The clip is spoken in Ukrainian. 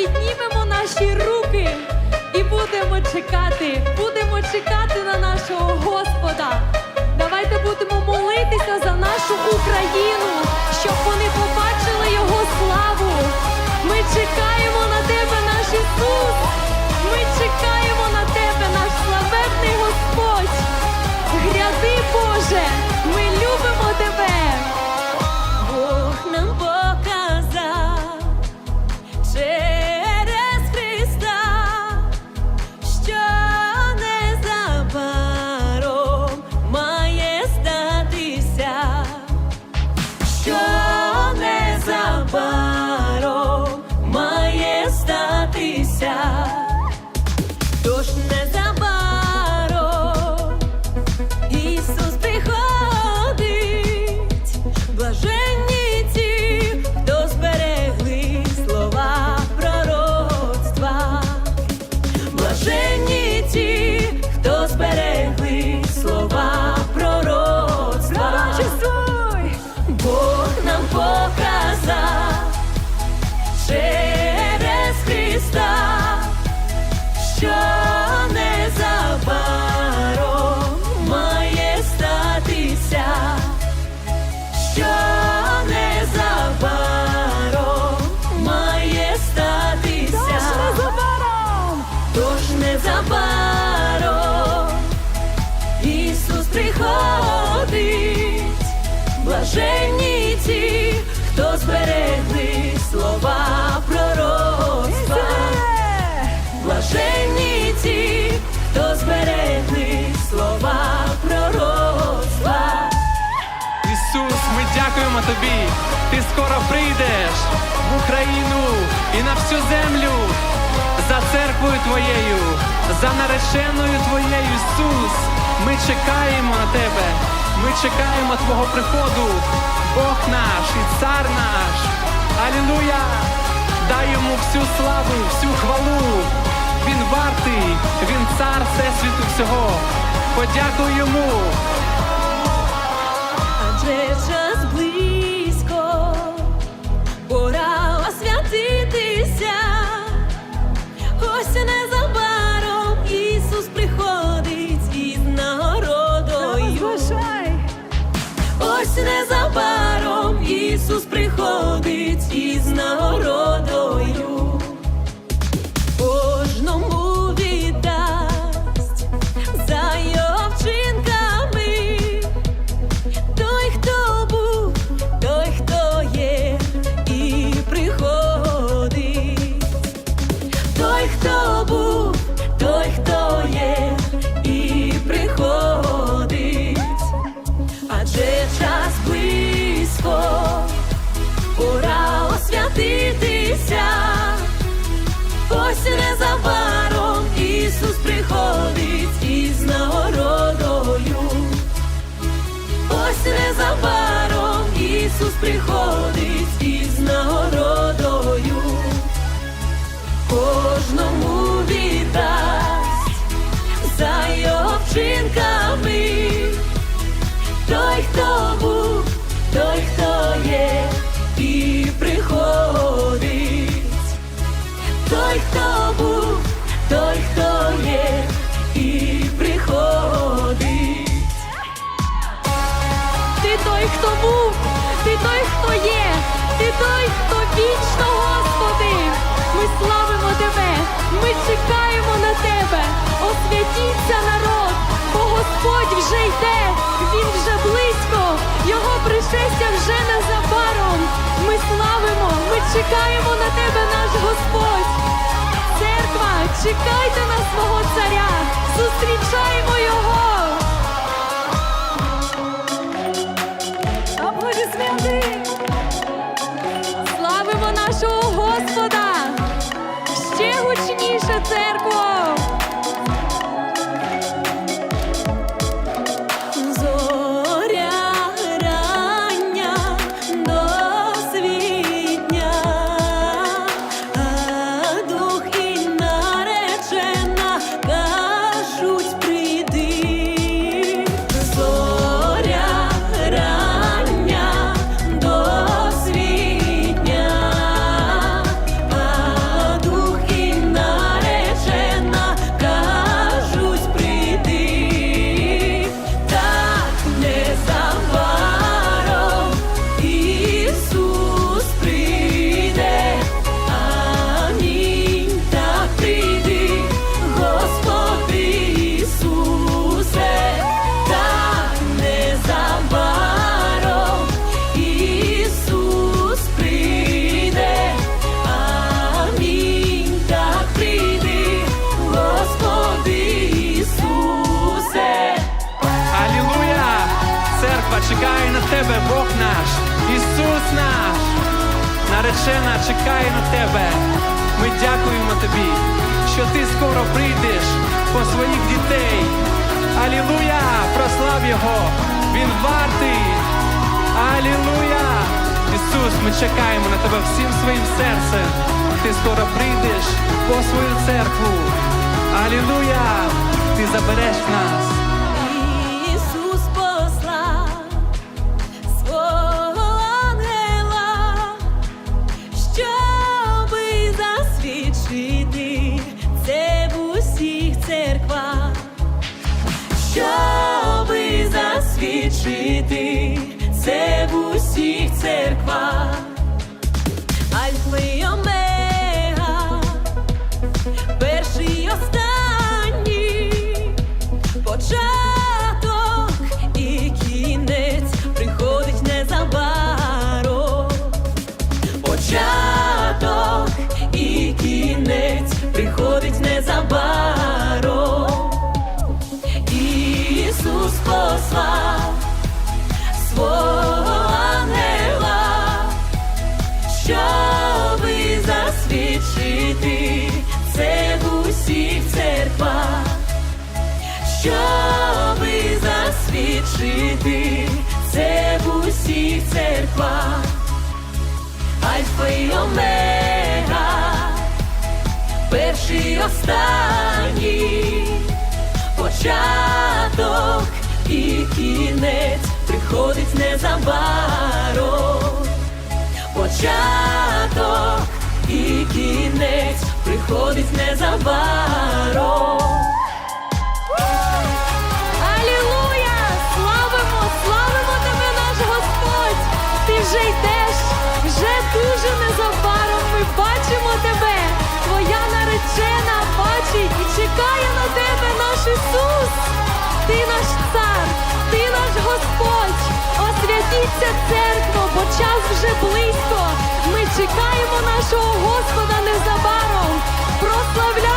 піднімемо наші руки і будемо чекати, будемо чекати на нашого Господа. Давайте будемо молитися за нашу Україну, що блаженні ті, хто зберегли слова пророцтва. Блаженні ті, хто зберегли слова пророцтва. Ісус, ми дякуємо тобі. Ти скоро прийдеш в Україну і на всю землю за церквою твоєю, за нареченою твоєю, Ісус. Ми чекаємо на тебе. Ми чекаємо Твого приходу, Бог наш і цар наш. Алілуя! Дай йому всю славу, всю хвалу. Він вартий, він цар всесвіту всього. Подякуй йому. Ісус освятитися. Ось незабаром Ісус приходить із нагородою. Ось незабаром Ісус приходить Той, хто був, той, хто є, і приходить. Ти той, хто був, ти той, хто є, ти той, хто вічно, Господи. Ми славимо тебе, ми чекаємо на тебе. Освятіться народ, бо Господь вже йде, він вже близько, його пришестя вже незабаром. Ми славимо, ми чекаємо на тебе, наш Господь. Чекайте на свого царя, зустрічаємо його. Аплодисменти! Славимо нашого Господа! Ще гучніше церкво! Ісус наш, наречена чекає на тебе. Ми дякуємо тобі, що ти скоро прийдеш по своїх дітей. Алілуя! Прослав Його! Він вартий! Алілуя! Ісус, ми чекаємо на тебе всім своїм серцем. Ти скоро прийдеш по свою церкву. Алілуя! Ти забереш нас. Ісус послав свого ангела щоби засвідчити це в усіх церквах, щоби засвідчити це в усіх церквах, Альфа й Омега, перший і останній, початок кінець приходить незабаром початок і кінець приходить незабаром. час вже близько. Ми чекаємо нашого Господа незабаром. Прославляємо!